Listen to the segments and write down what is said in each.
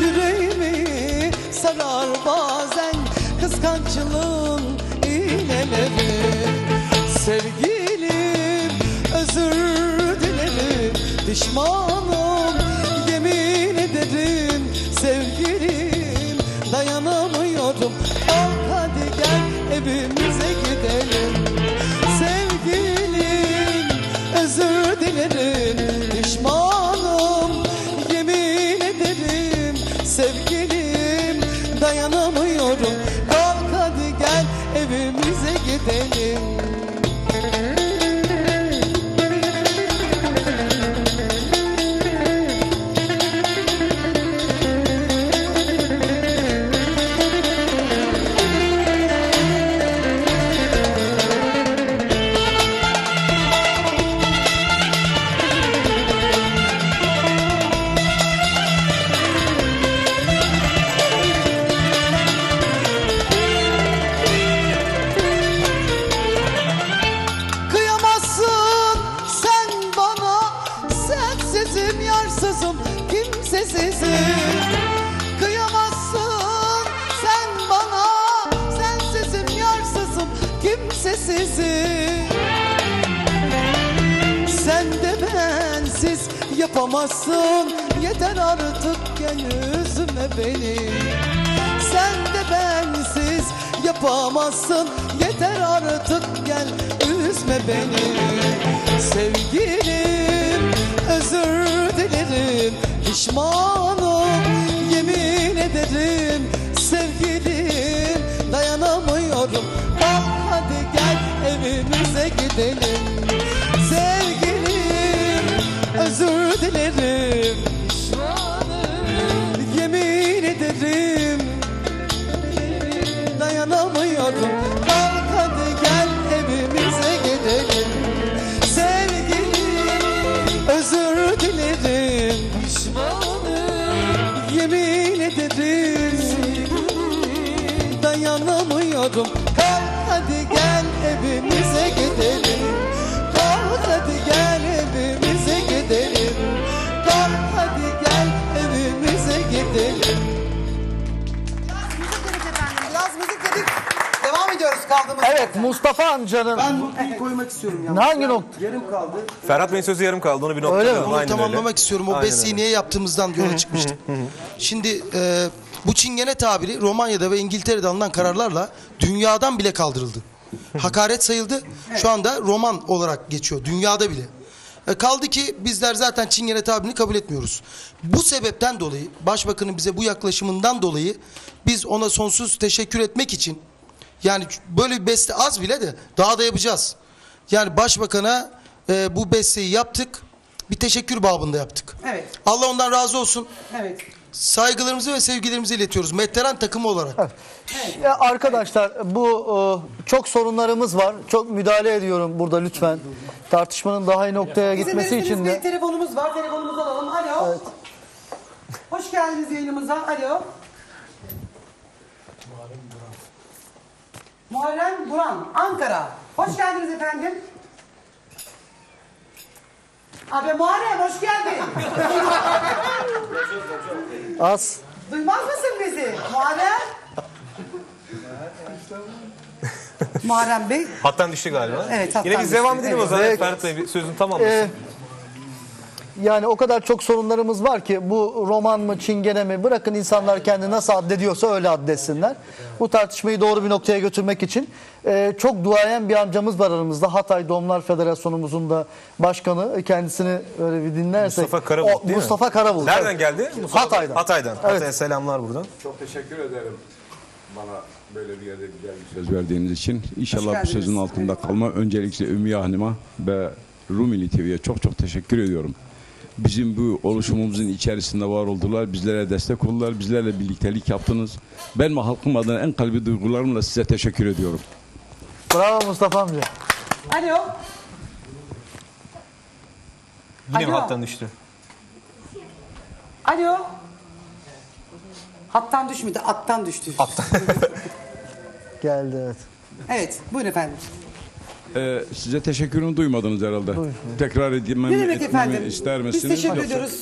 Yüreğimi sarar bazen kıskançlığın iğneleri. Sevgilim özür dilerim pişmanım yemin üzme beni. Sevgilim özür dilerim. Pişmanım yemin ederim. Sevgilim dayanamıyorum. Kalk hadi gel evimize gidelim. Sevgilim özür dilerim kaldığımız Evet yerden. Mustafa amcanın Ben noktayı koymak istiyorum ya. hangi nokta? Yarım kaldı. Ferhat Bey'in sözü yarım kaldı. Onu bir Öyle mi? Aynen tamamlamak öyle. istiyorum. O öyle. niye yaptığımızdan yola çıkmıştık. Şimdi e, bu çingene tabiri Romanya'da ve İngiltere'de alınan kararlarla dünyadan bile kaldırıldı. Hakaret sayıldı. Şu anda roman olarak geçiyor dünyada bile. E, kaldı ki bizler zaten çingene tabirini kabul etmiyoruz. Bu sebepten dolayı başbakanın bize bu yaklaşımından dolayı biz ona sonsuz teşekkür etmek için yani böyle bir beste az bile de daha da yapacağız. Yani başbakana e, bu besteyi yaptık. Bir teşekkür babında yaptık. Evet. Allah ondan razı olsun. Evet. Saygılarımızı ve sevgilerimizi iletiyoruz. Mehteran takımı olarak. Ya arkadaşlar bu e, çok sorunlarımız var. Çok müdahale ediyorum burada lütfen. Tartışmanın daha iyi noktaya Bizim gitmesi için bir de. telefonumuz var. Telefonumuzu alalım. Alo. Hoş geldiniz yayınımıza. Alo. Muharrem Buran, Ankara. Hoş geldiniz efendim. Abi Muharrem hoş geldin. Az. Duymaz mısın bizi? Muharrem. Muharrem Bey. Hattan düştü galiba. Evet, hattan Yine biz devam düştü. edelim o Evet. zaman. Ferhat Bey bir sözünü tamamlasın. E, yani o kadar çok sorunlarımız var ki bu roman mı çingene mi bırakın insanlar kendi nasıl addediyorsa öyle addetsinler. Bu tartışmayı doğru bir noktaya götürmek için e, çok duayen bir amcamız var aramızda. Hatay Doğumlar Federasyonumuzun da başkanı kendisini öyle bir dinlersek. Mustafa Karabulut O, değil mi? Mustafa Karabulut. Nereden evet. geldi? Mustafa- Hatay'dan. Hatay'dan. Evet. Hatay'a selamlar buradan. Çok teşekkür ederim bana böyle bir yerde güzel bir söz verdiğiniz için. İnşallah bu sözün altında kalma. Öncelikle Ümmüye Hanım'a ve Rumeli TV'ye çok çok teşekkür ediyorum. Bizim bu oluşumumuzun içerisinde var oldular. Bizlere destek oldular. Bizlerle birliktelik yaptınız. Ben ve halkım adına en kalbi duygularımla size teşekkür ediyorum. Bravo Mustafa amca. Alo. Yine Alo. hattan düştü? Alo. Hattan düşmedi, attan düştü. Geldi evet. Evet, buyurun efendim. Ee, size teşekkürünü duymadınız herhalde. Tekrar edeyim Ne demek efendim? ister Biz misiniz? teşekkür Yoksa- ediyoruz.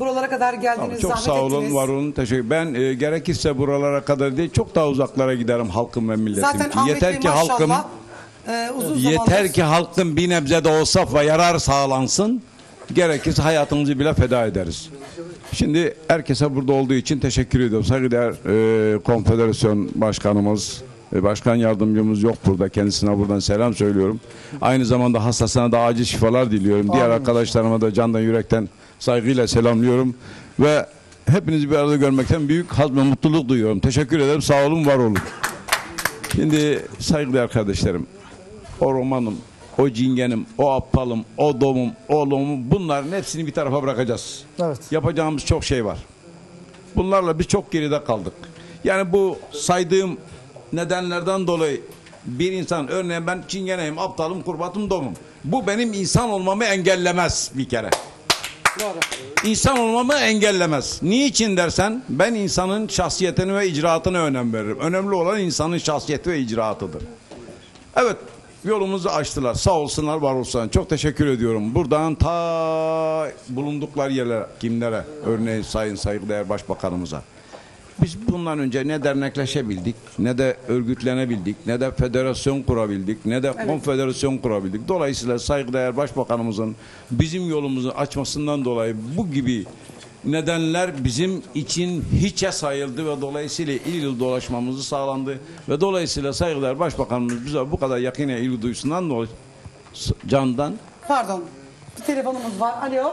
Buralara kadar geldiniz, çok zahmet sağ olun, ettiniz. var olun. Teşekkür Ben e, gerekirse buralara kadar değil, çok daha uzaklara giderim halkım ve milletim Zaten için. Ahmet Yeter Bey ki halkım maşallah e, uzun zamandır... yeter ki halkın bir nebze de olsa ve yarar sağlansın. Gerekirse hayatımızı bile feda ederiz. Şimdi herkese burada olduğu için teşekkür ediyorum. Saygıdeğer e, konfederasyon başkanımız, başkan yardımcımız yok burada. Kendisine buradan selam söylüyorum. Aynı zamanda hastasına da acil şifalar diliyorum. Diğer arkadaşlarıma da candan yürekten saygıyla selamlıyorum. Ve hepinizi bir arada görmekten büyük haz ve mutluluk duyuyorum. Teşekkür ederim. Sağ olun, var olun. Şimdi saygıdeğer kardeşlerim, o romanım, o cingenim, o aptalım, o domum, o lomum bunların hepsini bir tarafa bırakacağız. Evet. Yapacağımız çok şey var. Bunlarla biz çok geride kaldık. Yani bu saydığım nedenlerden dolayı bir insan örneğin ben çingeneyim, aptalım, kurbatım, domum. Bu benim insan olmamı engellemez bir kere. Doğru. İnsan olmamı engellemez. Niçin dersen ben insanın şahsiyetine ve icraatına önem veririm. Önemli olan insanın şahsiyeti ve icraatıdır. Evet yolumuzu açtılar. Sağ olsunlar var olsunlar. Çok teşekkür ediyorum. Buradan ta bulundukları yerlere kimlere örneğin Sayın Saygıdeğer Başbakanımıza. Biz bundan önce ne dernekleşebildik, ne de örgütlenebildik, ne de federasyon kurabildik, ne de konfederasyon kurabildik. Dolayısıyla saygıdeğer başbakanımızın bizim yolumuzu açmasından dolayı bu gibi nedenler bizim için hiçe sayıldı ve dolayısıyla il il dolaşmamızı sağlandı ve dolayısıyla saygıdeğer başbakanımız bize bu kadar yakine ilgi duyusundan dolayı candan Pardon. Bir telefonumuz var. Alo.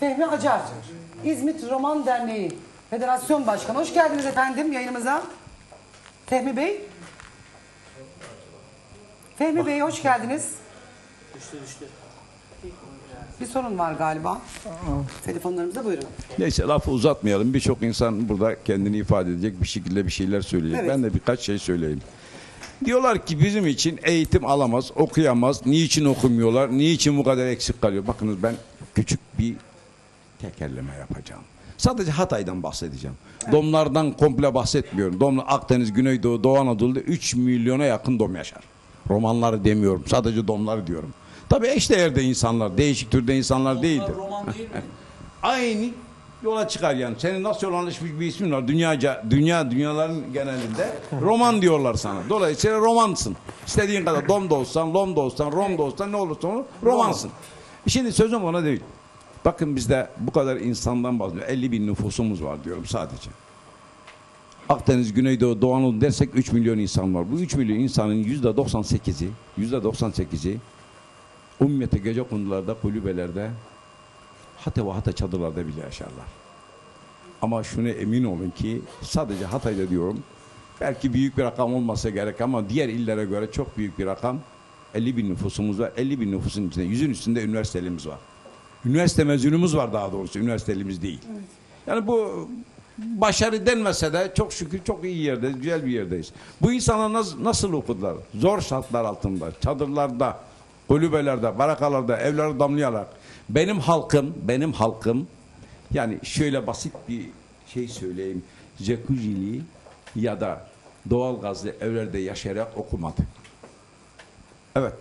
Fehmi Acar. İzmit Roman Derneği Federasyon Başkanı. Hoş geldiniz efendim yayınımıza. Fehmi Bey. Fehmi Bey hoş geldiniz. Bir sorun var galiba. Telefonlarımıza buyurun. Neyse lafı uzatmayalım. Birçok insan burada kendini ifade edecek bir şekilde bir şeyler söyleyecek. Evet. Ben de birkaç şey söyleyeyim. Diyorlar ki bizim için eğitim alamaz, okuyamaz. Niçin okumuyorlar? Niçin bu kadar eksik kalıyor? Bakınız ben küçük bir tekerleme yapacağım. Sadece Hatay'dan bahsedeceğim. Domlardan komple bahsetmiyorum. Domlar Akdeniz, Güneydoğu, Doğu Anadolu'da 3 milyona yakın dom yaşar. Romanları demiyorum. Sadece domlar diyorum. Tabii eşdeğerde insanlar, değişik türde insanlar değildir. Aynı yola çıkar yani. Senin nasıl yolanlaşmış bir ismin var. Dünyaca, dünya dünyaların genelinde roman diyorlar sana. Dolayısıyla romansın. İstediğin kadar dom da olsan, lom da olsan, rom da olsan ne olursa olur romansın. Şimdi sözüm ona değil. Bakın bizde bu kadar insandan bahsediyor. 50 bin nüfusumuz var diyorum sadece. Akdeniz, Güneydoğu, Doğu Anadolu dersek 3 milyon insan var. Bu 3 milyon insanın yüzde 98'i, yüzde 98'i Ummiyete gece kundularda, kulübelerde, hatta ve hatta çadırlarda bile yaşarlar. Ama şuna emin olun ki sadece Hatay'da diyorum, belki büyük bir rakam olmasa gerek ama diğer illere göre çok büyük bir rakam. 50 bin nüfusumuz var. 50 bin nüfusun içinde yüzün üstünde üniversitelimiz var. Üniversite mezunumuz var daha doğrusu. Üniversitelimiz değil. Yani bu başarı denmese de çok şükür çok iyi yerdeyiz. Güzel bir yerdeyiz. Bu insanlar nasıl, nasıl okudular? Zor şartlar altında. Çadırlarda, kulübelerde, barakalarda, evlere damlayarak. Benim halkım, benim halkım yani şöyle basit bir şey söyleyeyim. Jacuzzi'li ya da doğal gazlı evlerde yaşayarak okumadı. Evet.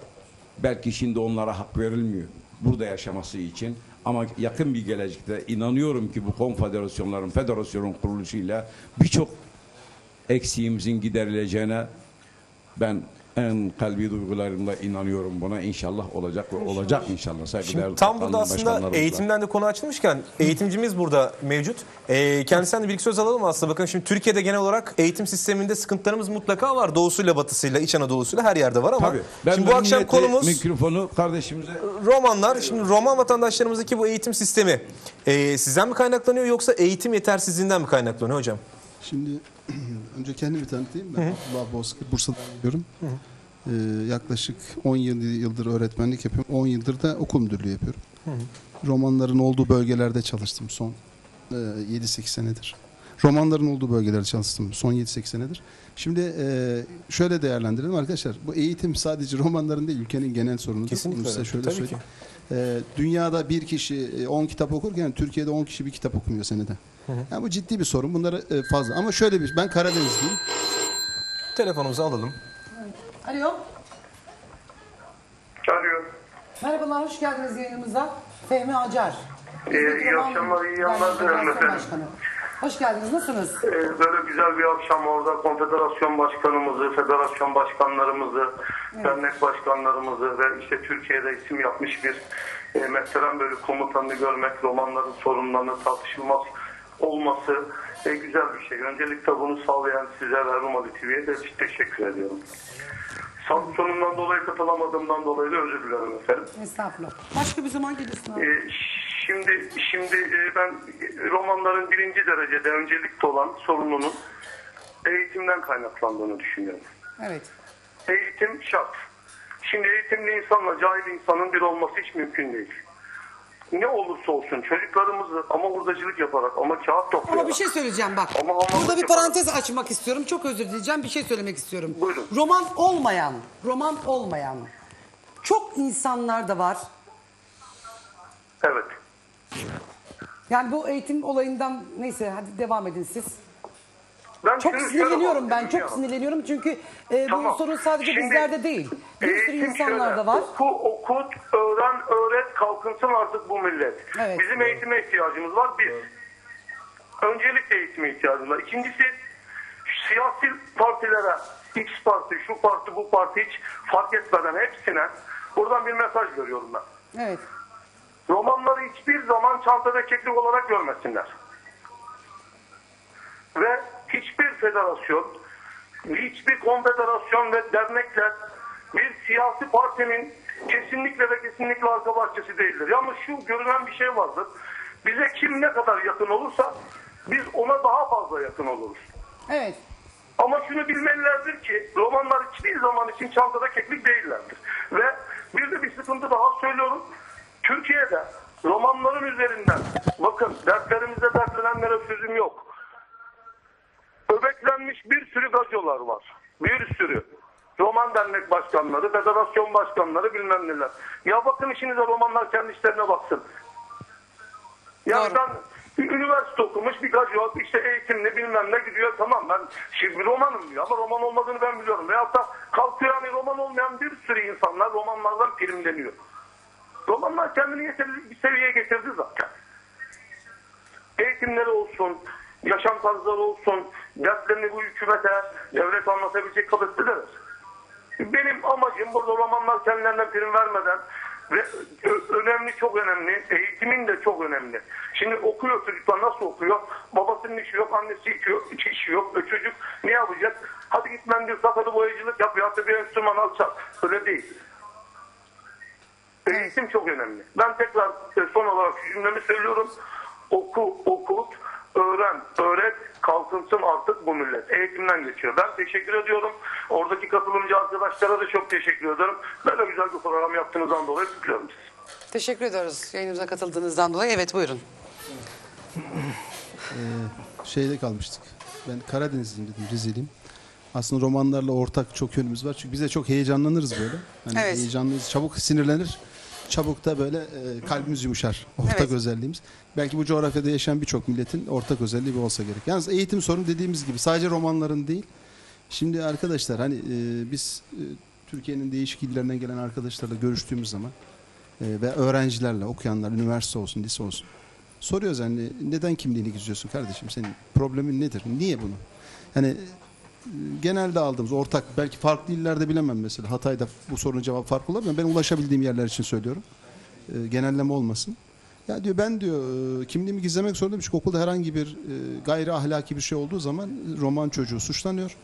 Belki şimdi onlara hak verilmiyor burada yaşaması için. Ama yakın bir gelecekte inanıyorum ki bu konfederasyonların, federasyonun kuruluşuyla birçok eksiğimizin giderileceğine ben en kalbi duygularımla inanıyorum buna. İnşallah olacak ve olacak inşallah. Saygıdeğer Şimdi tam burada aslında eğitimden de konu açılmışken eğitimcimiz burada mevcut. Ee, kendisinden de bir iki söz alalım aslında. Bakın şimdi Türkiye'de genel olarak eğitim sisteminde sıkıntılarımız mutlaka var. Doğusuyla batısıyla, İç Anadolu'suyla her yerde var ama Tabii. Ben şimdi bu akşam konumuz mikrofonu kardeşimize romanlar. Şimdi roman vatandaşlarımızdaki bu eğitim sistemi e, sizden mi kaynaklanıyor yoksa eğitim yetersizliğinden mi kaynaklanıyor hocam? Şimdi önce kendimi tanıtayım. Ben Abdullah Bozkır, Bursa'da yaşıyorum. Ee, yaklaşık 17 yıldır öğretmenlik yapıyorum. 10 yıldır da okul müdürlüğü yapıyorum. Romanların olduğu bölgelerde çalıştım son e, 7-8 senedir. Romanların olduğu bölgelerde çalıştım son 7-8 senedir. Şimdi e, şöyle değerlendirelim arkadaşlar. Bu eğitim sadece romanların değil ülkenin genel sorunudur. Kesinlikle Bunu size öyle. şöyle Tabii söyleyeyim. Ee, dünyada bir kişi e, 10 kitap okurken Türkiye'de 10 kişi bir kitap okumuyor senede. Yani bu ciddi bir sorun. Bunları e, fazla. Ama şöyle bir ben Karadenizliyim. Telefonumuzu alalım. Alo. Arıyor. Merhabalar hoş geldiniz yayınımıza. Fehmi Acar. İzmit iyi akşamlar, iyi yayınlar dilerim Federasyon efendim. Hoş geldiniz. Nasılsınız? Ee, böyle güzel bir akşam orada konfederasyon başkanımızı, federasyon başkanlarımızı, dernek başkanlarımızı ve işte Türkiye'de isim yapmış bir e, Mehteran Bölük komutanını görmek, romanların sorunlarını tartışılmaz olması e, güzel bir şey. Öncelikle bunu sağlayan ve Rumali TV'ye de teşekkür ediyorum. Sağlık sorunundan dolayı katılamadığımdan dolayı da özür dilerim efendim. Estağfurullah. Başka bir zaman gelirsin abi. Ee, Şimdi şimdi e, ben romanların birinci derecede öncelikli olan sorununun eğitimden kaynaklandığını düşünüyorum. Evet. Eğitim şart. Şimdi eğitimli insanla cahil insanın bir olması hiç mümkün değil. Ne olursa olsun çocuklarımızı ama hurdacılık yaparak ama kağıt toplayarak. Ama bir şey söyleyeceğim bak. Ama Burada bir yaparak- parantez açmak istiyorum. Çok özür dileyeceğim. Bir şey söylemek istiyorum. Buyurun. Roman olmayan, roman olmayan çok insanlar da var. Evet. Yani bu eğitim olayından neyse hadi devam edin siz. Ben Çok şunu sinirleniyorum ben. Çok sinirleniyorum çünkü e, Tamam. bu sorun sadece Şimdi bizlerde değil. Bir sürü Eğitim insanlar şöyle, da var. Oku, okut, öğren, öğret, kalkınsın artık bu millet. Evet. Bizim eğitime ihtiyacımız var. Bir. Öncelikle eğitime ihtiyacımız var. İkincisi siyasi partilere X parti, şu parti, bu parti hiç fark etmeden hepsine buradan bir mesaj görüyorum ben. Evet. Romanları hiçbir zaman çantada keklik olarak görmesinler. Ve hiçbir federasyon, hiçbir konfederasyon ve dernekler bir siyasi partinin kesinlikle ve kesinlikle arka bahçesi değildir. Yalnız şu görünen bir şey vardır. Bize kim ne kadar yakın olursa biz ona daha fazla yakın oluruz. Evet. Ama şunu bilmelilerdir ki romanlar hiçbir zaman için çantada keklik değillerdir. Ve bir de bir sıkıntı daha söylüyorum. Türkiye'de romanların üzerinden bakın dertlerimize dertlenenlere sözüm yok. Öbeklenmiş bir sürü gacolar var. Bir sürü. Roman dernek başkanları, federasyon başkanları bilmem neler. Ya bakın işinize romanlar kendi işlerine baksın. Yani ben üniversite okumuş bir gaco işte eğitimli bilmem ne gidiyor tamam ben şimdi romanım diyor ama roman olmadığını ben biliyorum. Veyahut da kalkıyor yani roman olmayan bir sürü insanlar romanlardan primleniyor. Romanlar kendini yeterli bir seviyeye getirdi zaten. Eğitimleri olsun, yaşam tarzları olsun, dertlerini bu hükümete, devlet anlatabilecek kapasiteler. Benim amacım burada romanlar kendilerine prim vermeden ve önemli çok önemli, eğitimin de çok önemli. Şimdi okuyor çocuklar nasıl okuyor? Babasının işi yok, annesi işi yok, işi yok. E çocuk ne yapacak? Hadi git mendil sat, hadi boyacılık yap, ya da bir enstrüman al çal. Öyle değil. Eğitim çok önemli. Ben tekrar e, son olarak cümlemi söylüyorum. Oku, okut, öğren, öğret, kalkınsın artık bu millet. Eğitimden geçiyor. Ben teşekkür ediyorum. Oradaki katılımcı arkadaşlara da çok teşekkür ederim. Böyle güzel bir program yaptığınızdan dolayı kutluyorum sizi. Teşekkür ediyoruz yayınımıza katıldığınızdan dolayı. Evet buyurun. şeyde kalmıştık. Ben Karadenizliyim dedim, Rizeliyim. Aslında romanlarla ortak çok yönümüz var. Çünkü biz de çok heyecanlanırız böyle. Hani Evet. Heyecanlıyız, çabuk sinirlenir. Çabuk da böyle e, kalbimiz yumuşar. Ortak Evet. özelliğimiz. Belki bu coğrafyada yaşayan birçok milletin ortak özelliği bu olsa gerek. Yalnız eğitim sorunu dediğimiz gibi sadece romanların değil. Şimdi arkadaşlar hani e, biz e, Türkiye'nin değişik illerinden gelen arkadaşlarla görüştüğümüz zaman e, ve öğrencilerle okuyanlar, üniversite olsun, lise olsun. Soruyoruz yani neden kimliğini gizliyorsun kardeşim? Senin problemin nedir? Niye bunu? Yani e, genelde aldığımız ortak belki farklı illerde bilemem mesela Hatay'da bu sorunun cevabı farklı olabilir. Ben ulaşabildiğim yerler için söylüyorum. E, genelleme olmasın. Ya diyor ben diyor e, kimliğimi gizlemek zorundayım çünkü okulda herhangi bir e, gayri ahlaki bir şey olduğu zaman roman çocuğu suçlanıyor.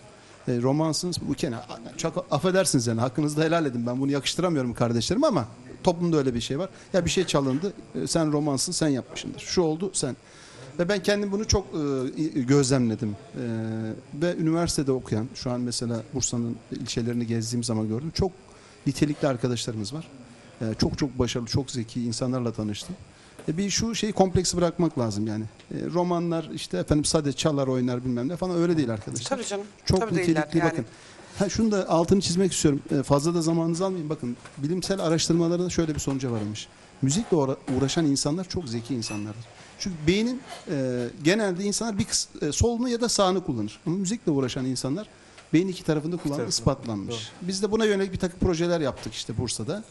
E, romansınız bu kene çok affedersiniz yani hakkınızda helal edin ben bunu yakıştıramıyorum kardeşlerim ama toplumda öyle bir şey var. Ya bir şey çalındı e, sen romansın sen yapmışsındır. Şu oldu sen. Ve ben kendim bunu çok e, gözlemledim. E, ve üniversitede okuyan şu an mesela Bursa'nın ilçelerini gezdiğim zaman gördüm. Çok nitelikli arkadaşlarımız var. E, çok çok başarılı, çok zeki insanlarla tanıştım. E, bir şu şeyi kompleksi bırakmak lazım yani. E, romanlar işte efendim sade çalar oynar bilmem ne falan öyle değil arkadaşlar. Tabii canım. Çok Tabii nitelikli yani. bakın. Ha, şunu da altını çizmek istiyorum. E, fazla da zamanınızı almayayım. Bakın bilimsel araştırmalarda şöyle bir sonuca varılmış. Müzikle uğra- uğraşan insanlar çok zeki insanlardır. Çünkü beynin e, genelde insanlar bir e, solunu ya da sağını kullanır. Ama müzikle uğraşan insanlar beyin iki tarafında kullandığı ispatlanmış. Biz de buna yönelik bir takım projeler yaptık işte Bursa'da.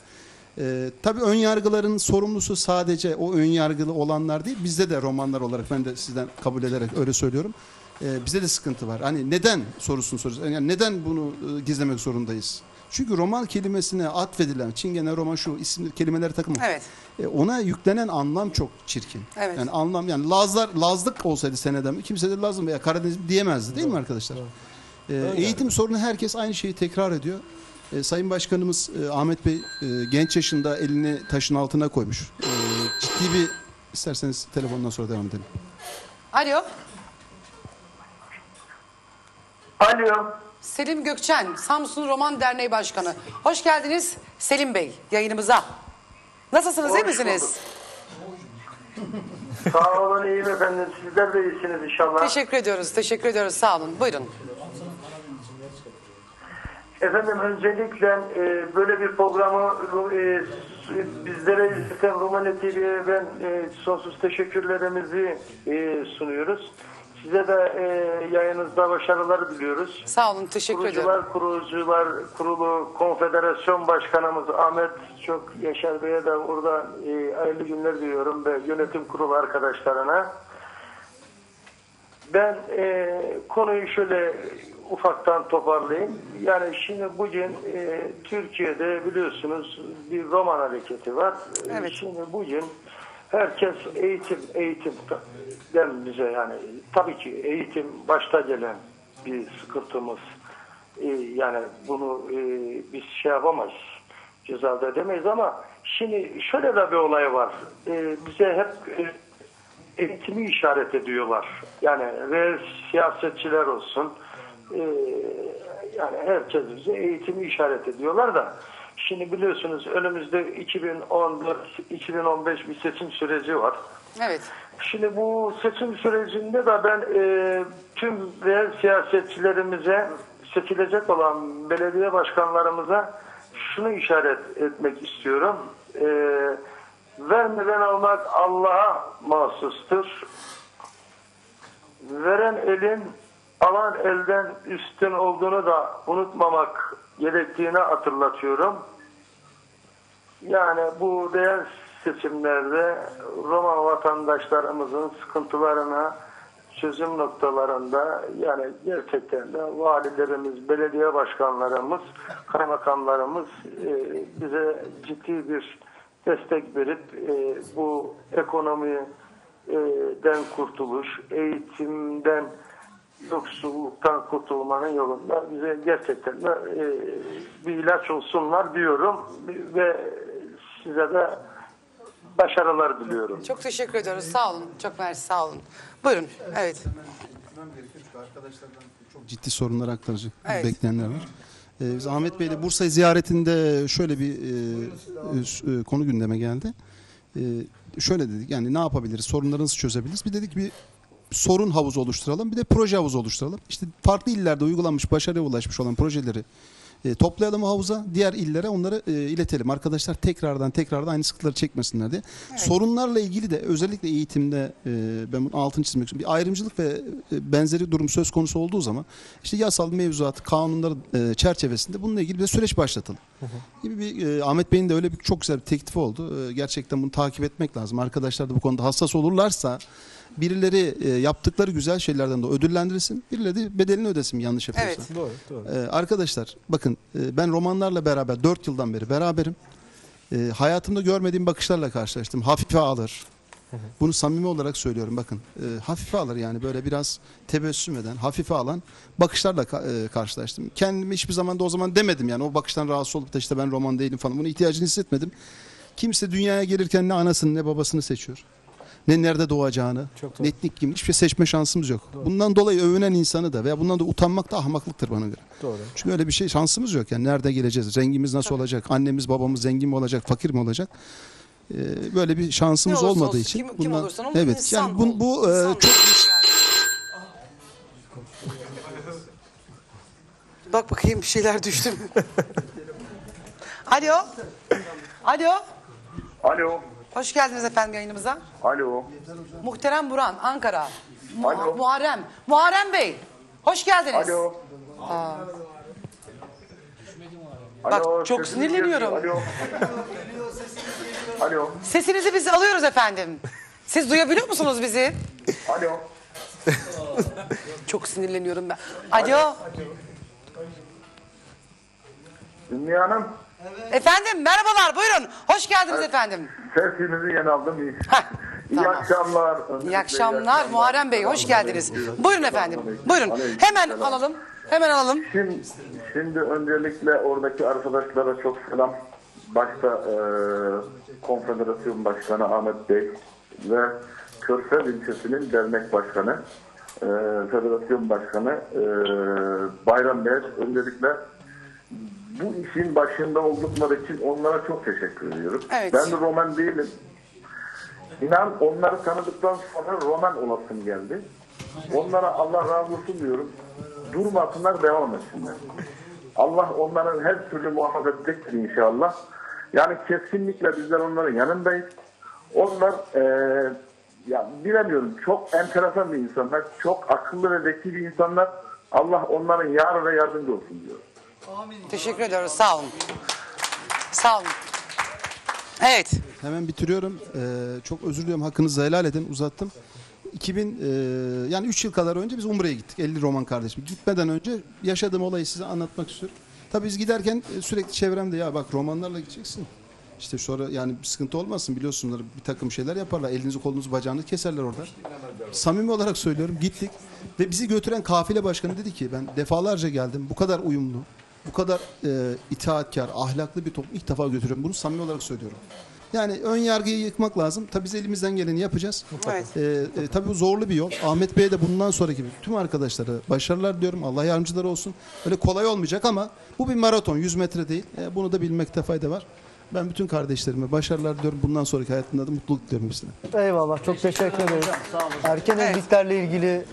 Ee, tabii ön yargıların sorumlusu sadece o ön yargılı olanlar değil. Bizde de romanlar olarak ben de sizden kabul ederek öyle söylüyorum. Ee, bizde de sıkıntı var. Hani neden sorusunu soruyoruz. Yani neden bunu e, gizlemek zorundayız? Çünkü roman kelimesine atfedilen Çingene roman şu isimli kelimeleri takımı. Evet. E, ona yüklenen anlam çok çirkin. Evet. Yani anlam yani Lazlar Lazlık olsaydı seneden kimse de Lazım veya Karadeniz diyemezdi değil mi arkadaşlar? E, eğitim sorunu herkes aynı şeyi tekrar ediyor. E, Sayın Başkanımız e, Ahmet Bey e, genç yaşında elini taşın altına koymuş. E, ciddi bir isterseniz telefondan sonra devam edelim. Alo. Alo. Selim Gökçen, Samsun Roman Derneği Başkanı. Hoş geldiniz Selim Bey yayınımıza. Nasılsınız, iyi misiniz? Sağ olun iyiyim efendim. Sizler de iyisiniz inşallah. Teşekkür ediyoruz, teşekkür ediyoruz. Sağ olun. Buyurun. Efendim öncelikle e, böyle bir programı e, bizlere izleten Romanya TV'ye ben e, sonsuz teşekkürlerimizi e, sunuyoruz. Size de e, yayınınızda başarılar diliyoruz. Sağ olun, teşekkür. Kurucular, kurucular kurulu konfederasyon başkanımız Ahmet Çok Yaşar Bey'e de burada e, hayırlı günler diliyorum ve yönetim kurulu arkadaşlarına. Ben e, konuyu şöyle ufaktan toparlayayım. Yani şimdi bugün e, Türkiye'de biliyorsunuz bir roman hareketi var. E, Evet. Şimdi bugün herkes eğitim, eğitim bize yani tabii ki eğitim başta gelen bir sıkıntımız. E, yani bunu e, biz şey yapamayız. Cezada edemeyiz ama şimdi şöyle de bir olay var. E, bize hep e, eğitimi işaret ediyorlar. Yani ve siyasetçiler olsun e, yani herkes bize eğitimi işaret ediyorlar da şimdi biliyorsunuz önümüzde 2014-2015 bir seçim süreci var. Evet. Şimdi bu seçim sürecinde de ben e, tüm ve siyasetçilerimize seçilecek olan belediye başkanlarımıza şunu işaret etmek istiyorum. E, vermeden almak Allah'a mahsustur. Veren elin alan elden üstün olduğunu da unutmamak gerektiğini hatırlatıyorum. Yani bu değer seçimlerde Roma vatandaşlarımızın sıkıntılarına çözüm noktalarında yani gerçekten de valilerimiz, belediye başkanlarımız, kaymakamlarımız e, bize ciddi bir destek verip e, bu ekonomiden kurtuluş, eğitimden yoksulluktan kurtulmanın yolunda bize gerçekten de e, bir ilaç olsunlar diyorum ve size de başarılar diliyorum. Çok teşekkür ediyoruz. Sağ olun. Çok mersi, sağ olun. Buyurun. Evet. Çok ciddi sorunlar aktaracak Evet. bekleyenler var. Ee, biz Ahmet Bey'le Bursa ziyaretinde şöyle bir e, e, konu gündeme geldi. E, şöyle dedik yani ne yapabiliriz, sorunları nasıl çözebiliriz? Bir dedik bir sorun havuzu oluşturalım, bir de proje havuzu oluşturalım. İşte farklı illerde uygulanmış, başarıya ulaşmış olan projeleri e, toplayalım havuza, diğer illere onları e, iletelim. Arkadaşlar tekrardan tekrardan aynı sıkıntıları çekmesinler diye. Sorunlarla ilgili de özellikle eğitimde e, ben bunu altını çizmek istiyorum. Bir ayrımcılık ve e, benzeri durum söz konusu olduğu zaman işte yasal mevzuat, kanunlar e, çerçevesinde bununla ilgili bir süreç başlatalım. Gibi bir e, Ahmet Bey'in de öyle bir çok güzel bir teklifi oldu. E, gerçekten bunu takip etmek lazım. Arkadaşlar da bu konuda hassas olurlarsa birileri e, yaptıkları güzel şeylerden de ödüllendirilsin. Birileri de bedelini ödesin yanlış yapıyorsa. Evet. Doğru, doğru. Ee, arkadaşlar bakın e, ben romanlarla beraber 4 yıldan beri beraberim. Ee, hayatımda görmediğim bakışlarla karşılaştım. Hafife alır. Bunu samimi olarak söylüyorum bakın. E, hafife alır yani böyle biraz tebessüm eden, hafife alan bakışlarla ka- e, karşılaştım. Kendimi hiçbir zaman da o zaman demedim yani o bakıştan rahatsız olup da işte ben roman değilim falan. Bunu ihtiyacını hissetmedim. Kimse dünyaya gelirken ne anasını ne babasını seçiyor. Ne nerede doğacağını, ne etnik kimlik hiçbir şey seçme şansımız yok. Bundan dolayı övünen insanı da veya bundan da utanmak da ahmaklıktır bana göre. Doğru. Çünkü öyle bir şey şansımız yok yani nerede geleceğiz, rengimiz nasıl olacak, annemiz babamız zengin mi olacak, fakir mi olacak? Ee, böyle bir şansımız olmadığı olsun, için kim- kim olursan ol, evet insan yani bu, bu e, çok ol. Bak bakayım bir şeyler düştü mü? Alo. Alo. Alo. Hoş geldiniz efendim yayınımıza. Alo. Muhterem Buran, Ankara. Mu- Alo. Muharrem. Muharrem Bey. Hoş geldiniz. Alo. Bak, Alo, çok sesiniz sinirleniyorum. geliyor. Alo. Alo. Sesinizi biz alıyoruz efendim. Siz duyabiliyor musunuz bizi? Alo. Çok sinirleniyorum ben. Alo. Ümmü Hanım. Efendim merhabalar buyurun. Hoş geldiniz efendim. Sesinizi yeni aldım. İyi, Heh, iyi tamam. akşamlar. İyi akşamlar Muharrem Bey hoş geldiniz. Buyurun efendim. Buyurun. Hemen alalım. Hemen alalım. Şimdi, şimdi öncelikle oradaki arkadaşlara çok selam. Başta e, Konfederasyon Başkanı Ahmet Bey ve Körfez ilçesinin dernek başkanı, e, Federasyon Başkanı e, Bayram Bey öncelikle bu işin başında oldukları için onlara çok teşekkür ediyorum. Evet. Ben de Roman değilim. İnan onları tanıdıktan sonra Roman olasım geldi. Onlara Allah razı olsun diyorum. Durmasınlar, devam etsinler. Allah onların her türlü muhafaza edecektir inşallah. Yani kesinlikle bizler onların yanındayız. Onlar eee ya bilemiyorum çok enteresan bir insanlar, çok akıllı ve zeki bir insanlar. Allah onların yar ve yardımcı olsun diyor. Teşekkür ediyoruz sağ olun. Sağ olun. Evet. Hemen bitiriyorum. Ee, çok özür diliyorum. Hakkınızı helal edin. Uzattım. 2000 e, yani 3 yıl kadar önce biz Umre'ye gittik. 50 roman kardeşim. Gitmeden önce yaşadığım olayı size anlatmak istiyorum. Tabii biz giderken e, sürekli çevremde ya bak romanlarla gideceksin. İşte sonra yani bir sıkıntı olmasın biliyorsunuz bir takım şeyler yaparlar. Elinizi kolunuzu bacağınızı keserler orada. Samimi olarak söylüyorum gittik ve bizi götüren kafile başkanı dedi ki ben defalarca geldim bu kadar uyumlu, bu kadar e, itaatkar, ahlaklı bir toplum ilk defa götürüyorum. Bunu samimi olarak söylüyorum. Yani ön yargıyı yıkmak lazım. Tabii biz elimizden geleni yapacağız. Evet. Ee, e, tabii bu zorlu bir yol. Ahmet Bey'e de bundan sonraki tüm arkadaşlara başarılar diyorum. Allah yardımcıları olsun. Öyle kolay olmayacak ama bu bir maraton. 100 metre değil. E, bunu da bilmekte fayda var. Ben bütün kardeşlerime başarılar diliyorum. Bundan sonraki hayatında da mutluluk diliyorum hepsine. Eyvallah çok teşekkür ederim. Erken Evet. evliliklerle ilgili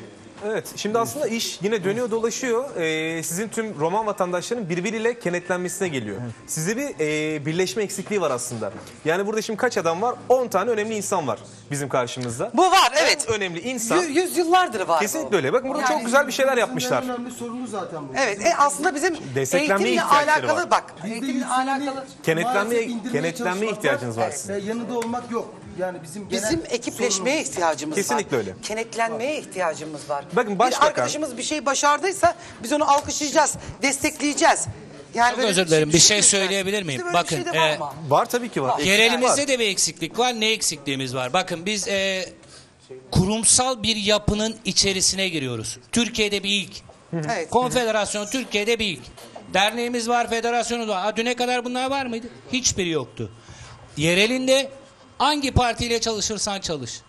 Evet, şimdi aslında iş yine dönüyor dolaşıyor. Ee, sizin tüm Roman vatandaşların birbiriyle kenetlenmesine geliyor. Sizde bir e, birleşme eksikliği var aslında. Yani burada şimdi kaç adam var? 10 tane önemli insan var bizim karşımızda. Bu var evet. En önemli insan. Yü- yüzyıllardır var. Kesinlikle öyle. Bakın burada Yani çok güzel bir şeyler yapmışlar. önemli sorunu zaten bu. Evet e, aslında bizim Desteklenmeye eğitimle ihtiyaçları alakalı var. bak. Bizde Eğitimle alakalı. Kenetlenmeye- maalesef indirmeye kenetlenmeye çalışmak ihtiyacınız var sizin. E, yanında olmak yok. Yani bizim genel Bizim ekipleşmeye ihtiyacımız var. Kesinlikle öyle. Kenetlenmeye ihtiyacımız var. Bakın bir başbakan- arkadaşımız bir şey başardıysa biz onu alkışlayacağız, destekleyeceğiz. Yani Çok böyle özür dilerim. Bir şey düşünmeyeceğiz. söyleyebilir miyim? Bizde böyle bir Bakın, şey de var e, ama. Var tabii ki var. Yerelimizde de bir eksiklik var. Ne eksikliğimiz var? Bakın biz e, kurumsal bir yapının içerisine giriyoruz. Türkiye'de bir ilk. Evet. Konfederasyon Türkiye'de bir ilk. Derneğimiz var, federasyonumuz var. Ha, düne kadar bunlar var mıydı? Hiçbiri yoktu. Yerelinde hangi partiyle çalışırsan çalış.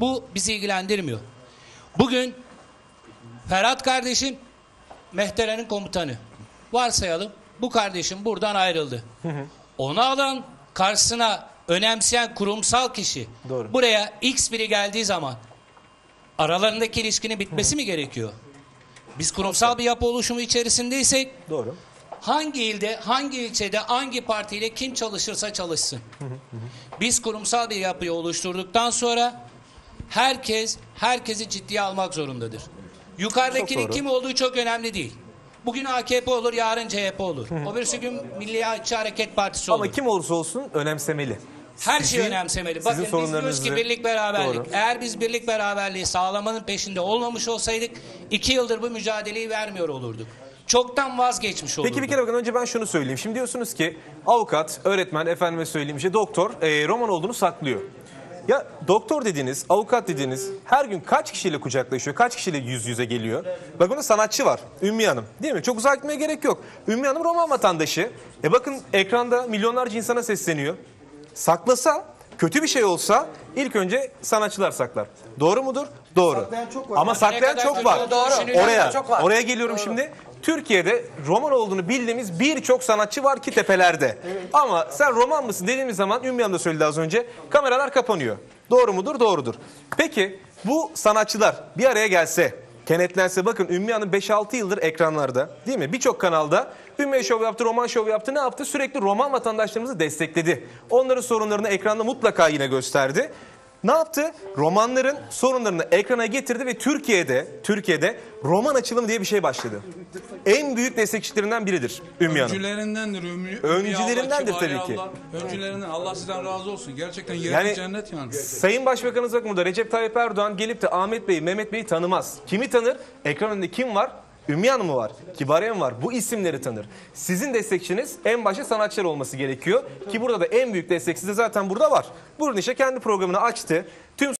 Bu bizi ilgilendirmiyor. Bugün Ferhat kardeşim Mehteren'in komutanı. Varsayalım bu kardeşim buradan ayrıldı. Onu alan karşısına önemseyen kurumsal kişi Doğru. buraya X biri geldiği zaman aralarındaki ilişkinin bitmesi mi gerekiyor? Biz kurumsal bir yapı oluşumu içerisindeysek Doğru. Hangi ilde, hangi ilçede, hangi partiyle kim çalışırsa çalışsın. Biz kurumsal bir yapıyı oluşturduktan sonra herkes herkesi ciddiye almak zorundadır. Yukarıdakinin kim olduğu çok önemli değil. Bugün AKP olur, yarın CHP olur. Öbürsü gün Milliyetçi Hareket Partisi olur. Ama kim olursa olsun önemsemeli. Her şeyi Sizin- önemsemeli. sizin Bakın biz diyoruz ki birlik beraberlik. Doğru. Eğer biz birlik beraberliği sağlamanın peşinde olmamış olsaydık iki yıldır bu mücadeleyi vermiyor olurduk. Çoktan vazgeçmiş olurduk. Peki bir kere bakın önce ben şunu söyleyeyim. Şimdi diyorsunuz ki avukat, öğretmen, efendime söyleyeyim işte doktor e, roman olduğunu saklıyor. Ya doktor dediğiniz, avukat dediğiniz her gün kaç kişiyle kucaklaşıyor, kaç kişiyle yüz yüze geliyor? Bak burada sanatçı var, Ümmü Hanım değil mi? Çok uzak gitmeye gerek yok. Ümmü Hanım roman vatandaşı. E bakın ekranda milyonlarca insana sesleniyor. Saklasa, kötü bir şey olsa ilk önce sanatçılar saklar. Doğru mudur? Doğru. Saklayan çok var. Ama saklayan çok var. Doğru. Oraya, Çok var. oraya geliyorum şimdi. Türkiye'de roman olduğunu bildiğimiz birçok sanatçı var ki tepelerde. Ama sen roman mısın dediğimiz zaman Ümmü Hanım da söyledi az önce kameralar kapanıyor. Doğru mudur? Doğrudur. Peki bu sanatçılar bir araya gelse, kenetlense bakın Ümmü Hanım 5-6 yıldır ekranlarda değil mi? Birçok kanalda Ümmü Show yaptı, roman show yaptı. Ne yaptı? Sürekli roman vatandaşlarımızı destekledi. Onların sorunlarını ekranda mutlaka yine gösterdi. Ne yaptı? Romanların sorunlarını ekrana getirdi ve Türkiye'de Türkiye'de roman açılımı diye bir şey başladı. En büyük destekçilerinden biridir Ümmü Hanım. Öncülerindendir Ümmü. Öncülerindendir Allah, tabii ki. Allah. Öncülerinden. Allah sizden razı olsun. Gerçekten yeri Yani cennet yani. Sayın Başbakanımız bakın burada Recep Tayyip Erdoğan gelip de Ahmet Bey'i, Mehmet Bey'i tanımaz. Kimi tanır? Ekran önünde kim var? Ümmü Hanım mı var? Kibariye var? Bu isimleri tanır. Sizin destekçiniz en başta sanatçılar olması gerekiyor. Ki burada da en büyük destek size zaten burada var. Buyurun işte kendi programını açtı. Tüm